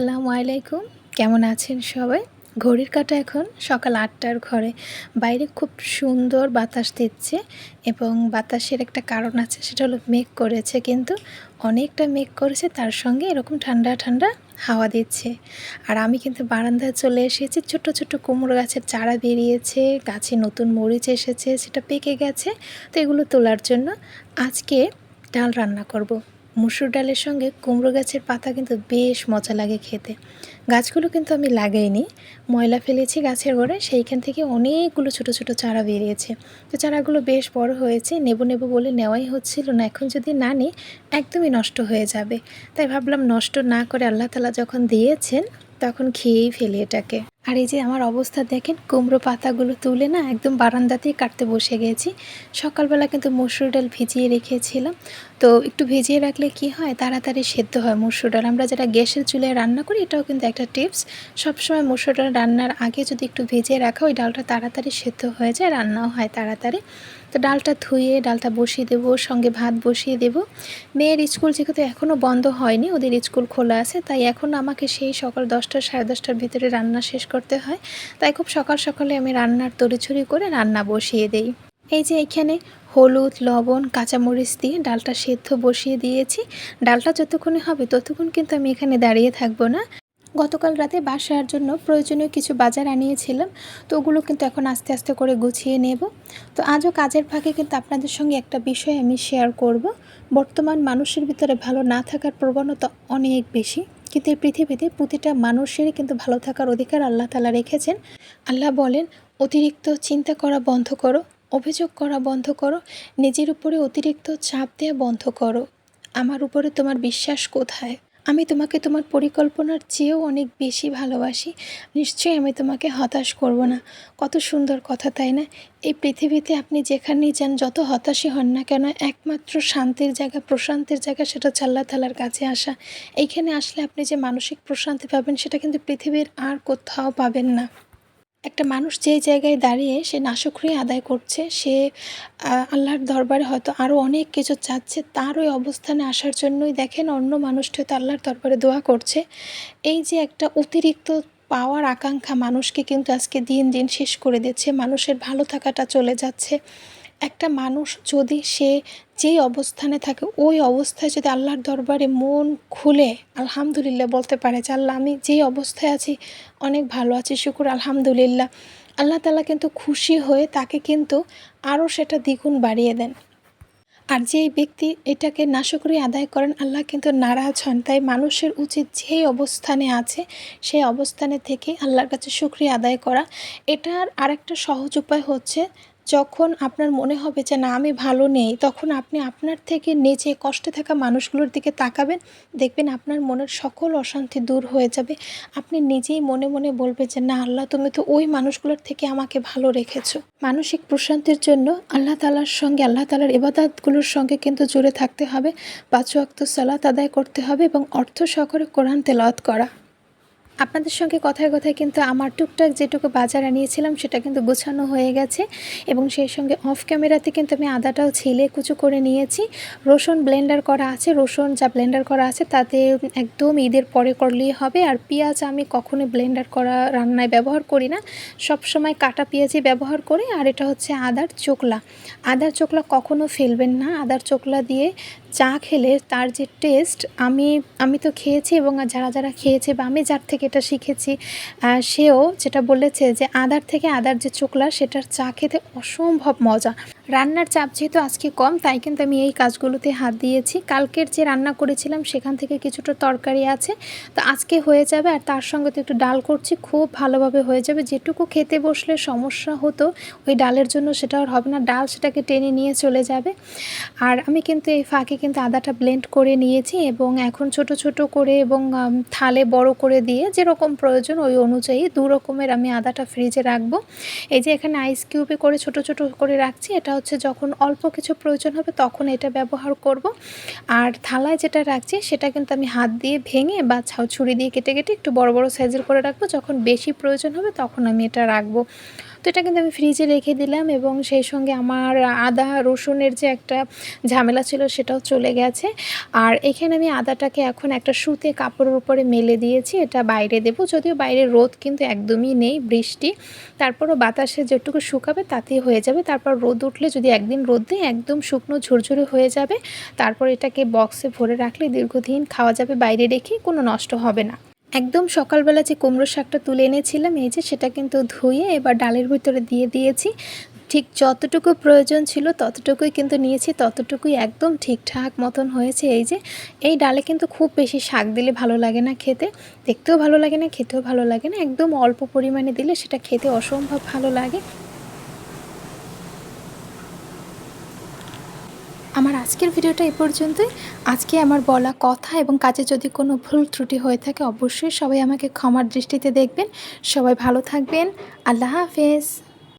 আলাইকুম। কেমন আছেন সবাই? ঘড়ির কাটা এখন সকাল আটটার ঘরে। বাইরে খুব সুন্দর বাতাস দিচ্ছে এবং বাতাসের একটা কারণ আছে, সেটা হলো মেঘ করেছে, কিন্তু অনেকটা মেঘ করেছে, তার সঙ্গে এরকম ঠান্ডা ঠান্ডা হাওয়া দিচ্ছে। আর আমি কিন্তু বারান্দায় চলে এসেছি ছোট ছোট কুমড়ো গাছের চারা বেরিয়েছে, গাছে নতুন মরিচ এসেছে, সেটা পেকে গেছে, তো এগুলো তোলার জন্য আজকে ডাল রান্না করব। মুসুর ডালের সঙ্গে কুমড়ো গাছের পাতা কিন্তু বেশ মজা লাগে খেতে। গাছগুলো কিন্তু আমি লাগাইনি, ময়লা ফেলেছি গাছের গোড়ে সেইখান থেকে অনেকগুলো ছোট ছোট চারা বেরিয়েছে। তো চারাগুলো বেশ বড় হয়েছে, নেব নেব বলে নেওয়াই হচ্ছিল না, এখন যদি না নিই একদমই নষ্ট হয়ে যাবে। তাই ভাবলাম নষ্ট না করে আল্লাহ তালা যখন দিয়েছেন, তখন খেয়েই ফেলি এটাকে। আর এই যে আমার অবস্থা দেখেন, কুমড়ো পাতাগুলো তুলে না একদম বারান্দাতেই কাটতে বসে গেছি। সকালবেলা কিন্তু মসুর ডাল ভিজিয়ে রেখেছিলাম। তো একটু ভিজিয়ে রাখলে কি হয়? তাড়াতাড়ি সেদ্ধ হয় মসুর ডাল। আমরা যারা গ্যাসের চুলায় রান্না করি, এটাও কিন্তু একটা টিপস। সবসময় মসুর ডাল রান্নার আগে যদি একটু ভিজিয়ে রাখা ওই ডালটা তাড়াতাড়ি সেদ্ধ হয়ে যায়, রান্নাও হয় তাড়াতাড়ি। তো ডালটা ধুয়ে, ডালটা বসিয়ে দেবো, সঙ্গে ভাত বসিয়ে দেব। মেয়ের স্কুল যেহেতু এখনও বন্ধ হয়নি, ওদের স্কুল খোলা আছে, তাই এখন আমাকে সেই সকাল দশটা, সাড়ে দশটার ভিতরে রান্না শেষ করতে হয়। তাই খুব সকাল সকালে আমি রান্নার তড়িছড়ি করে রান্না বসিয়ে দেই। এই যে এখানে হলুদ, লবণ, কাঁচামরিচ দিয়ে ডালটা সেদ্ধ বসিয়ে দিয়েছি। ডালটা যতক্ষণে হবে ততক্ষণ কিন্তু আমি এখানে দাঁড়িয়ে থাকব না। গতকাল রাতে বাসার জন্য প্রয়োজনীয় কিছু বাজার আনিয়েছিলাম, তো ওগুলো কিন্তু এখন আস্তে আস্তে করে গুছিয়ে নেব। তো আজও কাজের ফাঁকে কিন্তু আপনাদের সঙ্গে একটা বিষয় আমি শেয়ার করব। বর্তমান মানুষের ভিতরে ভালো না থাকার প্রবণতা অনেক বেশি। কিন্তু এই পৃথিবীতে প্রতিটা মানুষেরই কিন্তু ভালো থাকার অধিকার আল্লাহ তালা রেখেছেন। আল্লাহ বলেন, অতিরিক্ত চিন্তা করা বন্ধ করো, অভিযোগ করা বন্ধ করো, নিজের উপরে অতিরিক্ত চাপ দেওয়া বন্ধ করো। আমার উপরে তোমার বিশ্বাস কোথায়? আমি তোমাকে তোমার পরিকল্পনার চেয়েও অনেক বেশি ভালোবাসি। নিশ্চয়ই আমি তোমাকে হতাশ করব না। কত সুন্দর কথা, তাই না? এই পৃথিবীতে আপনি যেখানেই যান, যত হতাশই হন না কেন, একমাত্র শান্তির জায়গা, প্রশান্তির জায়গা সেটা চাল্লা থালার কাছে আসা। এইখানে আসলে আপনি যে মানসিক প্রশান্তি পাবেন, সেটা কিন্তু পৃথিবীর আর কোথাও পাবেন না। একটা মানুষ যে জায়গায় দাঁড়িয়ে সে নাশক্রিয়া আদায় করছে, সে আল্লাহর দরবারে হয়তো আরও অনেক কিছু চাচ্ছে, তার ওই অবস্থানে আসার জন্যই দেখেন অন্য মানুষটি হয়তো আল্লাহর দরবারে দোয়া করছে। এই যে একটা অতিরিক্ত পাওয়ার আকাঙ্ক্ষা মানুষকে কিন্তু আজকে দিন দিন শেষ করে দিচ্ছে, মানুষের ভালো থাকাটা চলে যাচ্ছে। একটা মানুষ যদি সে যেই অবস্থানে থাকে, ওই অবস্থায় যদি আল্লাহর দরবারে মন খুলে, আলহামদুলিল্লাহ বলতে পারে যে, আল্লাহ, আমি যেই অবস্থায় আছি, অনেক ভালো আছি, শুকুর, আলহামদুলিল্লাহ। আল্লাহ তালা কিন্তু খুশি হয়ে তাকে কিন্তু আরও সেটা দ্বিগুণ বাড়িয়ে দেন। আর যেই ব্যক্তি এটাকে নাশকরি আদায় করেন, আল্লাহ কিন্তু নারাজ হন। তাই মানুষের উচিত যেই অবস্থানে আছে, সেই অবস্থানে থেকে আল্লাহর কাছে শুক্রিয়া আদায় করা। এটার আরেকটা সহজ উপায় হচ্ছে যখন আপনার মনে হবে যে না, আমি ভালো নেই, তখন আপনি আপনার থেকে নিচে কষ্টে থাকা মানুষগুলোর দিকে তাকাবেন। দেখবেন আপনার মনের সকল অশান্তি দূর হয়ে যাবে। আপনি নিজেই মনে মনে বলবে যে, না, আল্লাহ, তুমি তো ওই মানুষগুলোর থেকে আমাকে ভালো রেখেছো। মানসিক প্রশান্তির জন্য আল্লাহ তালার সঙ্গে, আল্লাহ তালার ইবাদাতগুলোর সঙ্গে কিন্তু জুড়ে থাকতে হবে। পাঁচ অক্ত সালাত আদায় করতে হবে এবং অর্থ সহকারে কোরআন তেলাওয়াত করা। আপনাদের সঙ্গে কথায় কথায় কিন্তু আমার টুকটাক যেটুকু বাজার আনিয়েছিলাম, সেটা কিন্তু গোছানো হয়ে গেছে। এবং সেই সঙ্গে অফ ক্যামেরাতে কিন্তু আমি আদাটাও ছিলে কুচু করে নিয়েছি। রসুন ব্লেন্ডার করা আছে, রসুন যা ব্লেন্ডার করা আছে, তাতে একদম ঈদের পরে করলেই হবে। আর পেঁয়াজ আমি কখনোই ব্লেন্ডার করা রান্নায় ব্যবহার করি না। সব সময় কাটা পেঁয়াজই ব্যবহার করি। আর এটা হচ্ছে আদার চোকলা। আদার চোকলা কখনো ফেলবেন না। আদার চোকলা দিয়ে চা খেলে তার যে টেস্ট আমি আমি তো খেয়েছি এবং যারা যারা খেয়েছে বা আমি যার থেকে এটা শিখেছি সেও যেটা বলেছে যে আদার থেকে আদার যে চোকলা সেটার চা খেতে অসম্ভব মজা। রান্নার চাপ যেহেতু আজকে কম, তাই কিন্তু আমি এই কাজগুলোতে হাত দিয়েছি। কালকের যে রান্না করেছিলাম, সেখান থেকে কিছুটা তরকারি আছে। তো আজকে হয়ে যাবে, আর তার সঙ্গে তো একটু ডাল করছি, খুব ভালোভাবে হয়ে যাবে। যেটুকু খেতে বসলে সমস্যা হতো, ওই ডালের জন্য সেটা আর হবে না। ডাল সেটাকে টেনে নিয়ে চলে যাবে। আর আমি কিন্তু এই ফাঁকে কিন্তু আদাটা ব্লেন্ড করে নিয়েছি এবং এখন ছোট ছোট করে এবং থালে বড় করে দিয়ে যেরকম প্রয়োজন ওই অনুযায়ী দু রকমের আমি আদাটা ফ্রিজে রাখব। এই যে এখানে আইস কিউবে করে ছোট ছোট করে রাখছি এটা হচ্ছে যখন অল্প কিছু প্রয়োজন হবে তখন এটা ব্যবহার করব। আর থালায় যেটা রাখছি সেটা কিন্তু আমি হাত দিয়ে ভেঙে বা ছুরি দিয়ে কেটে কেটে একটু বড় বড় সাইজের করে রাখব। যখন বেশি প্রয়োজন হবে তখন আমি এটা রাখব। তো এটা কিন্তু আমি ফ্রিজে রেখে দিলাম এবং সেই সঙ্গে আমার আদা, রসুনের যে একটা ঝামেলা ছিল সেটাও চলে গেছে। আর এখানে আমি আদাটাকে এখন একটা সুতে কাপড়ের উপরে মেলে দিয়েছি, এটা বাইরে দেবো। যদিও বাইরে রোদ কিন্তু একদমই নেই, বৃষ্টি। তারপরও বাতাসে যেটুকু শুকাবে তাতেই হয়ে যাবে। তারপর রোদ উঠলে যদি একদিন রোদ দেয়, একদম শুকনো ঝুরঝুরে হয়ে যাবে। তারপর এটাকে বক্সে ভরে রাখলে দীর্ঘদিন খাওয়া যাবে বাইরে রেখে কোনো নষ্ট হবে না। একদম সকালবেলা যে কুমড়ো শাকটা তুলে এনেছিলাম, এই যে সেটা কিন্তু ধুয়ে এবার ডালের ভিতরে দিয়ে দিয়েছি। ঠিক যতটুকু প্রয়োজন ছিল ততটুকুই কিন্তু নিয়েছি, ততটুকুই একদম ঠিকঠাক মতন হয়েছে। এই যে, এই ডালে কিন্তু খুব বেশি শাক দিলে ভালো লাগে না খেতে। দেখতেও ভালো লাগে না, খেতেও ভালো লাগে না। একদম অল্প পরিমাণে দিলে সেটা খেতে অসম্ভব ভালো লাগে। আমার আজকের ভিডিওটা এ পর্যন্তই। আজকে আমার বলা কথা এবং কাজে যদি কোনো ভুল ত্রুটি হয়ে থাকে, অবশ্যই সবাই আমাকে ক্ষমার দৃষ্টিতে দেখবেন। সবাই ভালো থাকবেন। আল্লাহ হাফেজ।